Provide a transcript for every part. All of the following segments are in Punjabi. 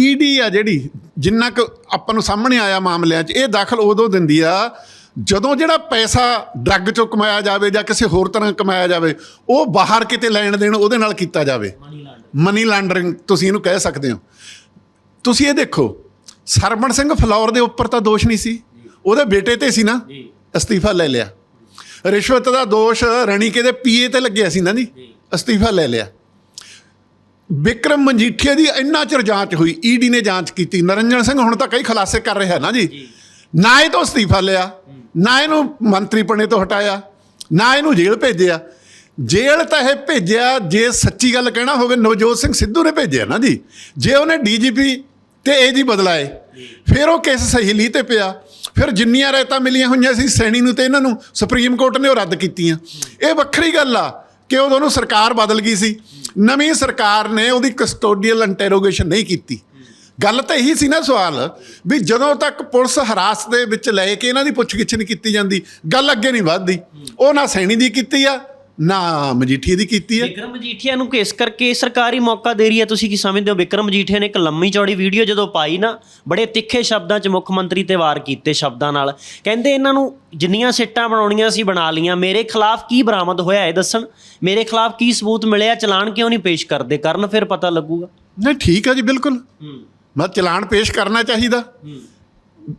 ਈਡੀ ਆ ਜਿਹੜੀ ਜਿੰਨਾ ਕੁ ਆਪਾਂ ਨੂੰ ਸਾਹਮਣੇ ਆਇਆ ਮਾਮਲਿਆਂ 'ਚ ਇਹ ਦਾਖਲ ਉਦੋਂ ਦਿੰਦੀ ਆ ਜਦੋਂ ਜਿਹੜਾ ਪੈਸਾ ਡਰੱਗ ਚੋਂ ਕਮਾਇਆ ਜਾਵੇ ਜਾਂ ਕਿਸੇ ਹੋਰ ਤਰ੍ਹਾਂ ਕਮਾਇਆ ਜਾਵੇ ਉਹ ਬਾਹਰ ਕਿਤੇ ਲੈਣ ਦੇਣ ਉਹਦੇ ਨਾਲ ਕੀਤਾ ਜਾਵੇ। ਮਨੀ ਲਾਂਡਰਿੰਗ ਤੁਸੀਂ ਇਹਨੂੰ ਕਹਿ ਸਕਦੇ ਹੋ। ਤੁਸੀਂ ਇਹ ਦੇਖੋ ਸਰਵਣ ਸਿੰਘ ਫਲੌਰ ਦੇ ਉੱਪਰ ਤਾਂ ਦੋਸ਼ ਨਹੀਂ ਸੀ। ਉਹਦੇ ਬੇਟੇ ਤੇ ਸੀ ਨਾ ਅਸਤੀਫਾ ਲੈ ਲਿਆ। ਰਿਸ਼ਵਤ ਦਾ ਦੋਸ਼ ਰਣੀਕੇ ਦੇ ਪੀਏ ਤੇ ਲੱਗਿਆ ਸੀ ਨਾ ਜੀ। ਅਸਤੀਫਾ ਲੈ ਲਿਆ। ਵਿਕਰਮ ਮਜੀਠੀਆ ਦੀ ਇੰਨਾ ਚਿਰ ਜਾਂਚ ਹੋਈ ਈਡੀ ਨੇ ਜਾਂਚ ਕੀਤੀ ਨਰਿੰਜਨ ਸਿੰਘ ਹੁਣ ਤਾਂ ਕਈ ਖੁਲਾਸੇ ਕਰ ਰਿਹਾ ਨਾ ਜੀ। ਨਾ ਇਹ ਤੋਂ ਅਸਤੀਫਾ ਲਿਆ ਨਾ ਇਹਨੂੰ ਮੰਤਰੀ ਪਣੇ ਤੋਂ ਹਟਾਇਆ ਨਾ ਇਹਨੂੰ ਜੇਲ੍ਹ ਭੇਜਿਆ। ਜੇਲ੍ਹ ਤਾਂ ਇਹ ਭੇਜਿਆ ਜੇ ਸੱਚੀ ਗੱਲ ਕਹਿਣਾ ਹੋਵੇ ਨਵਜੋਤ ਸਿੰਘ ਸਿੱਧੂ ਨੇ ਭੇਜਿਆ ਨਾ ਜੀ। ਜੇ ਉਹਨੇ ਡੀਜੀਪੀ ਤੇ ਏਜੀ ਬਦਲਾਏ ਫਿਰ ਉਹ ਕੇਸ ਸਹੀ ਲੀ ਤੇ ਪਿਆ। ਫਿਰ ਜਿੰਨੀਆਂ ਰਾਇਤਾਂ ਮਿਲੀਆਂ ਹੋਈਆਂ ਸੀ ਸੈਣੀ ਨੂੰ ਤੇ ਇਹਨਾਂ ਨੂੰ ਸੁਪਰੀਮ ਕੋਰਟ ਨੇ ਉਹ ਰੱਦ ਕੀਤੀਆਂ। ਇਹ ਵੱਖਰੀ ਗੱਲ ਆ ਕਿ ਉਦੋਂ ਨੂੰ ਸਰਕਾਰ ਬਦਲ ਗਈ ਸੀ। ਨਵੀਂ ਸਰਕਾਰ ਨੇ ਉਹਦੀ ਕਸਟੋਡੀਅਲ ਇੰਟਰੋਗੇਸ਼ਨ ਨਹੀਂ ਕੀਤੀ। ਗੱਲ ਤਾਂ ਇਹੀ ਸੀ ਨਾ ਸਵਾਲ ਵੀ ਜਦੋਂ ਤੱਕ ਪੁਲਿਸ ਹਰਾਸਤ ਦੇ ਵਿੱਚ ਲੈ ਕੇ ਇਹਨਾਂ ਦੀ ਪੁੱਛਗਿੱਛ ਨਹੀਂ ਕੀਤੀ ਜਾਂਦੀ, ਗੱਲ ਅੱਗੇ ਨਹੀਂ ਵੱਧਦੀ। ਉਹ ਨਾ ਸੈਣੀ ਦੀ ਕੀਤੀ ਆ ਨਾ ਮਜੀਠੀ ਦੀ ਕੀਤੀ ਆ ਵਿਕਰਮ ਮਜੀਠੀਆ ਨੂੰ ਕਿਸ ਕਰਕੇ ਸਰਕਾਰੀ ਮੌਕਾ ਦੇ ਰਹੀ ਹੈ ਤੁਸੀਂ ਕੀ ਸਮਝਦੇ ਹੋ? ਵਿਕਰਮ ਮਜੀਠੀਆ ਨੇ ਇੱਕ ਲੰਮੀ ਚੌੜੀ ਵੀਡੀਓ ਜਦੋਂ ਪਾਈ ਨਾ ਬੜੇ ਤਿੱਖੇ ਸ਼ਬਦਾਂ 'ਚ ਮੁੱਖ ਮੰਤਰੀ ਤੇ ਵਾਰ ਕੀਤੇ ਸ਼ਬਦਾਂ ਨਾਲ। ਕਹਿੰਦੇ ਇਹਨਾਂ ਨੂੰ ਜਿੰਨੀਆਂ ਸਿੱਟਾਂ ਬਣਾਉਣੀਆਂ ਸੀ ਬਣਾ ਲੀਆਂ ਮੇਰੇ ਖਿਲਾਫ ਕੀ ਬਰਾਮਦ ਹੋਇਆ ਇਹ ਦੱਸਣ? ਮੇਰੇ ਖਿਲਾਫ ਕੀ ਸਬੂਤ ਮਿਲਿਆ ਚਲਾਨ ਕਿਉਂ ਨਹੀਂ ਪੇਸ਼ ਕਰਦੇ? ਕਰਨ ਫਿਰ ਪਤਾ ਲੱਗੂਗਾ। ਨਹੀਂ ਠੀਕ ਆ ਜੀ ਬਿਲਕੁਲ। ਹੂੰ। ਮੈਂ ਚਲਾਨ ਪੇਸ਼ ਕਰਨਾ ਚਾਹੀਦਾ।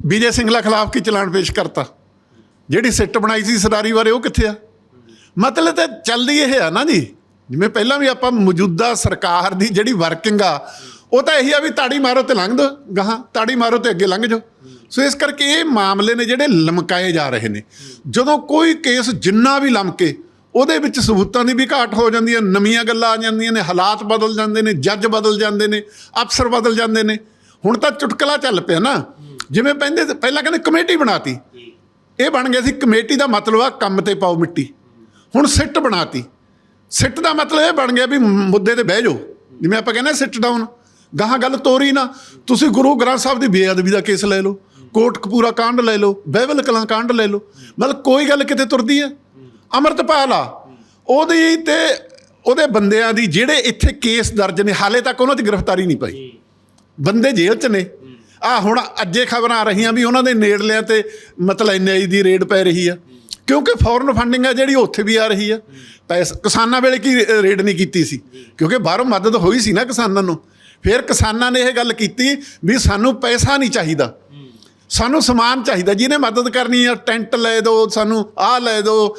ਵਿਜੇ ਸਿੰਘਲਾ ਖਿਲਾਫ ਕੀ ਚਲਾਨ ਪੇਸ਼ ਕਰਤਾ? ਜਿਹੜੀ ਸਿੱਟ ਬਣਾਈ ਸੀ ਸਰਾਰੀ ਬਾਰੇ ਉਹ ਕਿੱਥੇ ਆ? ਮਤਲਬ ਤਾਂ ਚੱਲਦੀ ਇਹ ਆ ਨਾ ਜੀ। ਜਿਵੇਂ ਪਹਿਲਾਂ ਵੀ ਆਪਾਂ ਮੌਜੂਦਾ ਸਰਕਾਰ ਦੀ ਜਿਹੜੀ ਵਰਕਿੰਗ ਆ, ਉਹ ਤਾਂ ਇਹੀ ਆ ਵੀ ਤਾੜੀ ਮਾਰੋ ਤੇ ਲੰਘ ਦੋ, ਗਾਹਾਂ ਤਾੜੀ ਮਾਰੋ ਤੇ ਅੱਗੇ ਲੰਘ ਜਾਓ ਸੋ ਇਸ ਕਰਕੇ ਇਹ ਮਾਮਲੇ ਨੇ ਜਿਹੜੇ ਲਮਕਾਏ ਜਾ ਰਹੇ ਨੇ। ਜਦੋਂ ਕੋਈ ਕੇਸ ਜਿੰਨਾ ਵੀ ਲਮਕੇ, ਉਹਦੇ ਵਿੱਚ ਸਬੂਤਾਂ ਦੀ ਵੀ ਘਾਟ ਹੋ ਜਾਂਦੀ ਹੈ ਨਵੀਆਂ ਗੱਲਾਂ ਆ ਜਾਂਦੀਆਂ ਨੇ, ਹਾਲਾਤ ਬਦਲ ਜਾਂਦੇ ਨੇ, ਜੱਜ ਬਦਲ ਜਾਂਦੇ ਨੇ, ਅਫਸਰ ਬਦਲ ਜਾਂਦੇ ਨੇ। ਹੁਣ ਤਾਂ ਚੁਟਕਲਾ ਚੱਲ ਪਿਆ ਨਾ। ਜਿਵੇਂ ਪਹਿਲੇ, ਪਹਿਲਾਂ ਕਹਿੰਦੇ ਕਮੇਟੀ ਬਣਾਤੀ। ਇਹ ਬਣ ਗਿਆ ਸੀ, ਕਮੇਟੀ ਦਾ ਮਤਲਬ ਆ ਕੰਮ ਤੇ ਪਾਓ ਮਿੱਟੀ। ਹੁਣ ਸਿੱਟ ਬਣਾਤੀ। ਸਿੱਟ ਦਾ ਮਤਲਬ ਇਹ ਬਣ ਗਿਆ ਵੀ ਮੁੱਦੇ ਤੇ ਬਹਿ ਜਾਓ। ਜਿਵੇਂ ਆਪਾਂ ਕਹਿੰਦੇ ਸਿੱਟ ਡਾਊਨ ਗਾਹਾਂ ਗੱਲ ਤੋਰੀ ਨਾ, ਤੁਸੀਂ ਗੁਰੂ ਗ੍ਰੰਥ ਸਾਹਿਬ ਦੀ ਬੇਅਦਬੀ ਦਾ ਕੇਸ ਲੈ ਲਓ ਕੋਟ ਕਪੂਰਾ ਕਾਂਡ ਲੈ ਲਓ ਬਾਈਬਲ ਕਲਾਂ ਕਾਂਡ ਲੈ ਲਓ, ਮਤਲਬ ਕੋਈ ਗੱਲ ਕਿਤੇ ਤੁਰਦੀ ਹੈ? ਅਮਰਤਪਾਲ ਆ, ਉਹਦੀ ਤੇ ਉਹਦੇ ਬੰਦਿਆਂ ਦੀ ਜਿਹੜੇ ਇੱਥੇ ਕੇਸ ਦਰਜ ਨੇ, ਹਾਲੇ ਤੱਕ ਉਹਨਾਂ ਦੀ ਗ੍ਰਿਫਤਾਰੀ ਨਹੀਂ ਪਈ। ਬੰਦੇ ਜੇਲ੍ਹ 'ਚ ਨੇ। ਆ ਹੁਣ ਅੱਜੇ ਖਬਰਾਂ ਆ ਰਹੀਆਂ ਵੀ ਉਹਨਾਂ ਦੇ ਨੇੜਲਿਆਂ ਤੇ ਮਤਲਬ ਐਨਆਈ ਦੀ ਰੇਡ ਪੈ ਰਹੀ ਆ। ਕਿਉਂਕਿ ਫੋਰਨ ਫੰਡਿੰਗ ਆ ਜਿਹੜੀ ਉੱਥੇ ਵੀ ਆ ਰਹੀ ਆ। ਪੈਸਾ, ਕਿਸਾਨਾਂ ਵੇਲੇ ਕੀ ਰੇਡ ਨਹੀਂ ਕੀਤੀ ਸੀ। ਕਿਉਂਕਿ ਬਾਹਰੋਂ ਮਦਦ ਹੋਈ ਸੀ ਨਾ ਕਿਸਾਨਾਂ ਨੂੰ। ਫਿਰ ਕਿਸਾਨਾਂ ਨੇ ਇਹ ਗੱਲ ਕੀਤੀ ਵੀ ਸਾਨੂੰ ਪੈਸਾ ਨਹੀਂ ਚਾਹੀਦਾ। ਸਾਨੂੰ ਸਮਾਨ ਚਾਹੀਦਾ। ਜਿਹਨੇ ਮਦਦ ਕਰਨੀ ਆ, ਟੈਂਟ ਲੈ ਦਿਓ ਸਾਨੂੰ ਆਹ ਲੈ ਦਿਓ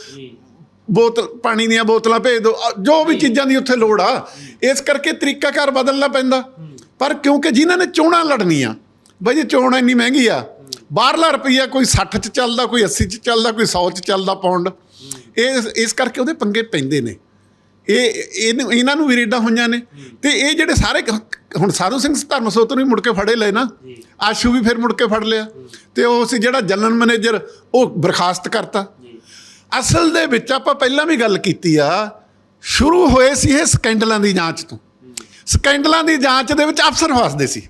ਬੋਤਲ, ਪਾਣੀ ਦੀਆਂ ਬੋਤਲਾਂ ਭੇਜ ਦਿਓ ਜੋ ਵੀ ਚੀਜ਼ਾਂ ਦੀ ਉੱਥੇ ਲੋੜ ਆ। ਇਸ ਕਰਕੇ ਤਰੀਕਾਕਾਰ ਬਦਲਣਾ ਪੈਂਦਾ। ਪਰ ਕਿਉਂਕਿ ਜਿਨ੍ਹਾਂ ਨੇ ਚੋਣਾਂ ਲੜਨੀਆਂ, ਬਈ ਜੀ ਚੋਣ ਇੰਨੀ ਮਹਿੰਗੀ ਆ ਬਾਹਰਲਾ ਰੁਪਈਆ ਕੋਈ 60 ਚ ਚੱਲਦਾ, ਕੋਈ 80 ਚ ਚੱਲਦਾ, ਕੋਈ 100 ਚ ਚੱਲਦਾ ਪਾਉਂਡ ਇਹ ਇਸ ਕਰਕੇ ਉਹਦੇ ਪੰਗੇ ਪੈਂਦੇ ਨੇ। ਇਹ ਇਹਨੂੰ- ਇਹਨਾਂ ਨੂੰ ਵੀ ਰੇਡਾਂ ਹੋਈਆਂ ਨੇ। ਤੇ ਇਹ ਜਿਹੜੇ ਸਾਰੇ ਹੁਣ ਸਾਧੂ ਸਿੰਘ ਧਰਮਸੋਤ ਨੂੰ ਵੀ ਮੁੜ ਕੇ ਫੜੇ ਲਏ ਨਾ। ਆਸ਼ੂ ਵੀ ਫਿਰ ਮੁੜ ਕੇ ਫੜ ਲਿਆ। ਤੇ ਉਹ ਸੀ ਜਿਹੜਾ ਜਨਰਲ ਮੈਨੇਜਰ, ਉਹ ਬਰਖਾਸਤ ਕਰਤਾ। ਅਸਲ ਦੇ ਵਿੱਚ ਆਪਾਂ ਪਹਿਲਾਂ ਵੀ ਗੱਲ ਕੀਤੀ ਆ, ਸ਼ੁਰੂ ਹੋਏ ਸੀ ਇਹ ਸਕੈਂਡਲਾਂ ਦੀ ਜਾਂਚ ਤੋਂ। ਸਕੈਂਡਲਾਂ ਦੀ ਜਾਂਚ ਦੇ ਵਿੱਚ ਅਫਸਰ ਫਸਦੇ ਸੀ।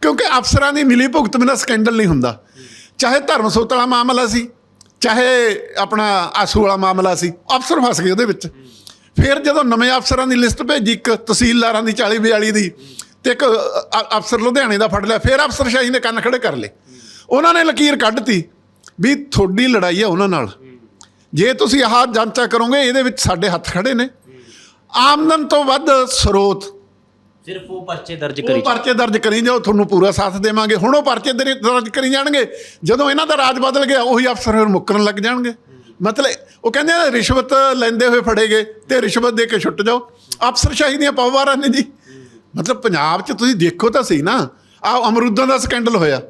ਕਿਉਂਕਿ ਅਫਸਰਾਂ ਦੀ ਮਿਲੀ ਭੁਗਤ ਬਿਨਾਂ ਸਕੈਂਡਲ ਨਹੀਂ ਹੁੰਦਾ। ਚਾਹੇ ਧਰਮਸੋਤ ਵਾਲਾ ਮਾਮਲਾ ਸੀ, ਚਾਹੇ ਆਪਣਾ ਆਸੂ ਵਾਲਾ ਮਾਮਲਾ ਸੀ, ਅਫਸਰ ਫਸ ਗਏ ਉਹਦੇ ਵਿੱਚ। ਫਿਰ ਜਦੋਂ ਨਵੇਂ ਅਫਸਰਾਂ ਦੀ ਲਿਸਟ ਭੇਜੀ, ਇੱਕ ਤਹਿਸੀਲਦਾਰਾਂ ਦੀ 40 42 ਦੀ ਤੇ ਇੱਕ ਅਫਸਰ ਲੁਧਿਆਣੇ ਦਾ ਫੜ ਲਿਆ, ਫਿਰ ਅਫਸਰਸ਼ਾਹੀ ਨੇ ਕੰਨ ਖੜੇ ਕਰ ਲਏ। ਉਹਨਾਂ ਨੇ ਲਕੀਰ ਕੱਢਤੀ ਵੀ ਤੁਹਾਡੀ ਲੜਾਈ ਆ ਉਹਨਾਂ ਨਾਲ। ਜੇ ਤੁਸੀਂ ਆਹ ਜਾਂਚਾ ਕਰੋਗੇ, ਇਹਦੇ ਵਿੱਚ ਸਾਡੇ ਹੱਥ ਖੜੇ ਨੇ। ਆਮਦਨ ਤੋਂ ਵੱਧ ਸਰੋਤ ਸਿਰਫ ਉਹ ਪਰਚੇ ਦਰਜ ਕਰੀ ਉਹ ਪਰਚੇ ਦਰਜ ਕਰੀ ਜਾਓ ਤੁਹਾਨੂੰ ਪੂਰਾ ਸਾਥ ਦੇਵਾਂਗੇ। ਹੁਣ ਉਹ ਪਰਚੇ ਦਰ- ਦਰਜ ਕਰੀ ਜਾਣਗੇ। ਜਦੋਂ ਇਹਨਾਂ ਦਾ ਰਾਜ ਬਦਲ ਗਿਆ ਉਹੀ ਅਫਸਰ ਫਿਰ ਮੁੱਕਰਨ ਲੱਗ ਜਾਣਗੇ। ਮਤਲਬ ਉਹ ਕਹਿੰਦੇ ਆ ਰਿਸ਼ਵਤ ਲੈਂਦੇ ਹੋਏ ਫੜੇ ਗਏ ਤੇ ਰਿਸ਼ਵਤ ਦੇ ਕੇ ਛੁੱਟ ਜਾਓ। ਅਫਸਰਸ਼ਾਹੀ ਦੀਆਂ ਪਵਾਰਾਂ ਨੇ ਜੀ। ਮਤਲਬ ਪੰਜਾਬ 'ਚ ਤੁਸੀਂ ਦੇਖੋ ਤਾਂ ਸਹੀ ਨਾ। ਆ ਅਮਰੂਦਾਂ ਦਾ ਸਕੈਂਡਲ ਹੋਇਆ।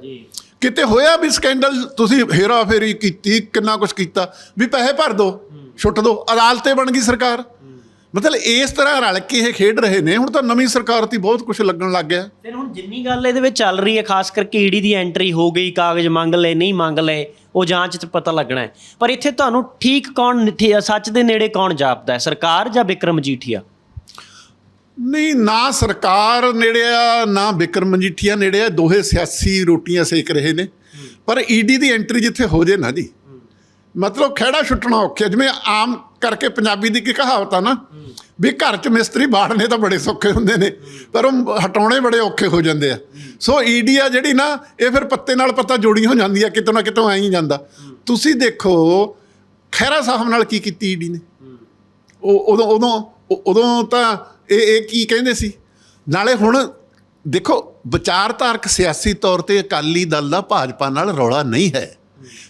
ਕਿਤੇ ਹੋਇਆ ਵੀ ਸਕੈਂਡਲ ਤੁਸੀਂ ਹੇਰਾ ਫੇਰੀ ਕੀਤੀ ਕਿੰਨਾ ਕੁਝ ਕੀਤਾ ਵੀ ਪੈਸੇ ਭਰ ਦੋ ਛੁੱਟ ਦੋ ਅਦਾਲਤੇ ਬਣ ਗਈ ਸਰਕਾਰ। ਮਤਲਬ ਇਸ ਤਰ੍ਹਾਂ ਰਲ ਕੇ ਇਹ ਖੇਡ ਰਹੇ ਨੇ ਹੁਣ ਤਾਂ ਨਵੀਂ ਸਰਕਾਰ ਤੇ ਬਹੁਤ ਕੁਝ ਲੱਗਣ ਲੱਗ ਗਿਆ। ਫਿਰ ਹੁਣ ਜਿੰਨੀ ਗੱਲ ਇਹਦੇ ਵਿੱਚ ਚੱਲ ਰਹੀ ਹੈ ਖਾਸ ਕਰਕੇ ਈਡੀ ਦੀ ਐਂਟਰੀ ਹੋ ਗਈ ਕਾਗਜ਼ ਮੰਗ ਲਏ ਨਹੀਂ ਮੰਗ ਲਏ ਉਹ ਜਾਂਚ 'ਚ ਪਤਾ ਲੱਗਣਾ ਹੈ। ਪਰ ਇੱਥੇ ਤੁਹਾਨੂੰ ਠੀਕ ਕੌਣ ਸੱਚ ਦੇ ਨੇੜੇ ਕੌਣ ਜਾਪਦਾ ਹੈ? ਸਰਕਾਰ ਜਾਂ ਵਿਕਰਮ ਮਜੀਠੀਆ ਨਹੀਂ ਨਾ ਸਰਕਾਰ ਨੇੜੇ ਆ ਨਾ ਬਿਕਰਮ ਮਜੀਠੀਆ ਨੇੜੇ ਆ ਦੋਹੇ ਸਿਆਸੀ ਰੋਟੀਆਂ ਸੇਕ ਰਹੇ ਨੇ। ਪਰ ਈਡੀ ਦੀ ਐਂਟਰੀ ਜਿੱਥੇ ਹੋ ਜੇ ਨਾ ਜੀ। ਮਤਲਬ ਖਹਿੜਾ ਛੁੱਟਣਾ ਔਖਾ ਜਿਵੇਂ ਆਮ ਕਰਕੇ ਪੰਜਾਬੀ ਦੀ ਕੀ ਕਹਾਵਤ ਆ ਨਾ, ਵੀ ਘਰ 'ਚ ਮਿਸਤਰੀ ਬਾੜਨੇ ਤਾਂ ਬੜੇ ਸੌਖੇ ਹੁੰਦੇ ਨੇ, ਪਰ ਉਹ ਹਟਾਉਣੇ ਬੜੇ ਔਖੇ ਹੋ ਜਾਂਦੇ ਆ। ਸੋ ਈਡੀ ਆ ਜਿਹੜੀ ਨਾ, ਇਹ ਫਿਰ ਪੱਤੇ ਨਾਲ ਪੱਤਾ ਜੋੜੀ ਹੋ ਜਾਂਦੀ ਆ, ਕਿਤੋਂ ਨਾ ਕਿਤੋਂ ਆਈ ਜਾਂਦਾ। ਤੁਸੀਂ ਦੇਖੋ, ਖਹਿਰਾ ਸਾਹਿਬ ਨਾਲ ਕੀ ਕੀਤੀ ਈਡੀ ਨੇ? ਉਹ ਉਦੋਂ ਉਦੋਂ ਉਦੋਂ ਤਾਂ ਇਹ ਇਹ ਕੀ ਕਹਿੰਦੇ ਸੀ? ਨਾਲੇ ਹੁਣ ਦੇਖੋ, ਵਿਚਾਰਧਾਰਕ ਸਿਆਸੀ ਤੌਰ ਤੇ ਅਕਾਲੀ ਦਲ ਦਾ ਭਾਜਪਾ ਨਾਲ ਰੌਲਾ ਨਹੀਂ ਹੈ।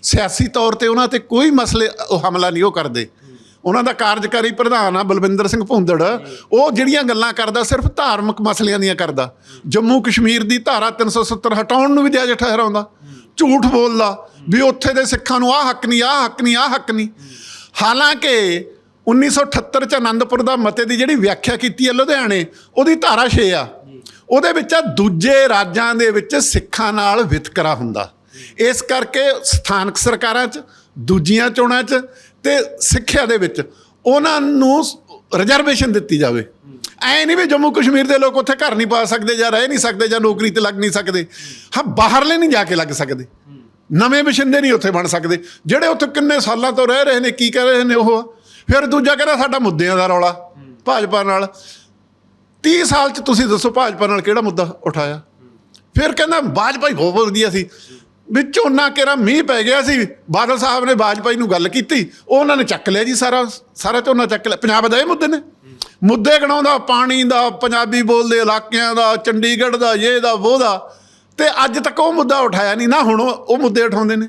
ਸਿਆਸੀ ਤੌਰ ਤੇ ਉਹਨਾਂ ਤੇ ਕੋਈ ਮਸਲੇ, ਉਹ ਹਮਲਾ ਨਹੀਂ ਉਹ ਕਰਦੇ। ਉਹਨਾਂ ਦਾ ਕਾਰਜਕਾਰੀ ਪ੍ਰਧਾਨ ਆ ਬਲਵਿੰਦਰ ਸਿੰਘ ਭੁੰਦੜ। ਉਹ ਜਿਹੜੀਆਂ ਗੱਲਾਂ ਕਰਦਾ ਸਿਰਫ ਧਾਰਮਿਕ ਮਸਲਿਆਂ ਦੀਆਂ ਕਰਦਾ। ਜੰਮੂ ਕਸ਼ਮੀਰ ਦੀ ਧਾਰਾ 370 ਹਟਾਉਣ ਨੂੰ ਵੀ ਜਾਇਜ਼ ਠਹਿਰਾਉਂਦਾ ਝੂਠ ਬੋਲਦਾ, ਵੀ ਉੱਥੇ ਦੇ ਸਿੱਖਾਂ ਨੂੰ ਆਹ ਹੱਕ ਨਹੀਂ, ਆਹ ਹੱਕ ਨਹੀਂ, ਆਹ ਹੱਕ ਨਹੀਂ। ਹਾਲਾਂਕਿ 1978 ਚ ਆਨੰਦਪੁਰ ਦਾ ਮਤੇ ਦੀ ਜਿਹੜੀ ਵਿਆਖਿਆ ਕੀਤੀ ਹੈ ਲੁਧਿਆਣੇ, ਉਹਦੀ ਧਾਰਾ 6 ਆ। ਉਹਦੇ ਵਿੱਚ ਆ ਦੂਜੇ ਰਾਜਾਂ ਦੇ ਵਿੱਚ ਸਿੱਖਾਂ ਨਾਲ ਵਿਤਕਰਾ ਹੁੰਦਾ। ਇਸ ਕਰਕੇ ਸਥਾਨਕ ਸਰਕਾਰਾਂ 'ਚ, ਦੂਜੀਆਂ ਚੋਣਾਂ 'ਚ ਤੇ ਸਿੱਖਿਆ ਦੇ ਵਿੱਚ ਉਹਨਾਂ ਨੂੰ ਰਿਜ਼ਰਵੇਸ਼ਨ ਦਿੱਤੀ ਜਾਵੇ। ਐ ਨਹੀਂ ਵੀ ਜੰਮੂ ਕਸ਼ਮੀਰ ਦੇ ਲੋਕ ਉੱਥੇ ਘਰ ਨਹੀਂ ਪਾ ਸਕਦੇ ਜਾਂ ਰਹਿ ਨਹੀਂ ਸਕਦੇ ਜਾਂ ਨੌਕਰੀ ਤੇ ਲੱਗ ਨਹੀਂ ਸਕਦੇ। ਹਾਂ, ਬਾਹਰਲੇ ਨਹੀਂ ਜਾ ਕੇ ਲੱਗ ਸਕਦੇ। ਨਵੇਂ ਵਸਿੰਦੇ ਨਹੀਂ ਉੱਥੇ ਬਣ ਸਕਦੇ। ਜਿਹੜੇ ਉੱਥੇ ਕਿੰਨੇ ਸਾਲਾਂ ਤੋਂ ਰਹਿ ਰਹੇ ਨੇ, ਕੀ ਕਰ ਰਹੇ ਨੇ ਉਹ। ਫਿਰ ਦੂਜਾ ਕਹਿੰਦਾ ਸਾਡਾ ਮੁੱਦਿਆਂ ਦਾ ਰੌਲਾ, ਭਾਜਪਾ ਨਾਲ। 30 ਸਾਲ ਚ ਤੁਸੀਂ ਦੱਸੋ ਭਾਜਪਾ ਨਾਲ ਕਿਹੜਾ ਮੁੱਦਾ ਉਠਾਇਆ? ਫਿਰ ਕਹਿੰਦਾ ਵਾਜਪਾਈ ਬਹੁਤ ਵਧੀਆ ਸੀ। ਵੀ ਝੋਨਾ ਕਿਹੜਾ ਮੀਂਹ ਪੈ ਗਿਆ ਸੀ। ਬਾਦਲ ਸਾਹਿਬ ਨੇ ਵਾਜਪਾਈ ਨੂੰ ਗੱਲ ਕੀਤੀ। ਉਹ ਉਹਨਾਂ ਨੇ ਚੱਕ ਲਿਆ ਜੀ ਸਾਰਾ ਸਾਰਾ ਝੋਨਾ ਚੱਕ ਲਿਆ। ਪੰਜਾਬ ਦਾ ਇਹ ਮੁੱਦੇ ਨੇ। ਮੁੱਦੇ ਗਣਾਉਂਦਾ ਪਾਣੀ ਦਾ, ਪੰਜਾਬੀ ਬੋਲਦੇ ਇਲਾਕਿਆਂ ਦਾ, ਚੰਡੀਗੜ੍ਹ ਦਾ, ਇਹ ਦਾ, ਉਹ ਦਾ। ਤੇ ਅੱਜ ਤੱਕ ਉਹ ਮੁੱਦਾ ਉਠਾਇਆ ਨਹੀਂ। ਨਾ ਹੁਣ ਉਹ ਉਹ ਮੁੱਦੇ ਉਠਾਉਂਦੇ ਨੇ।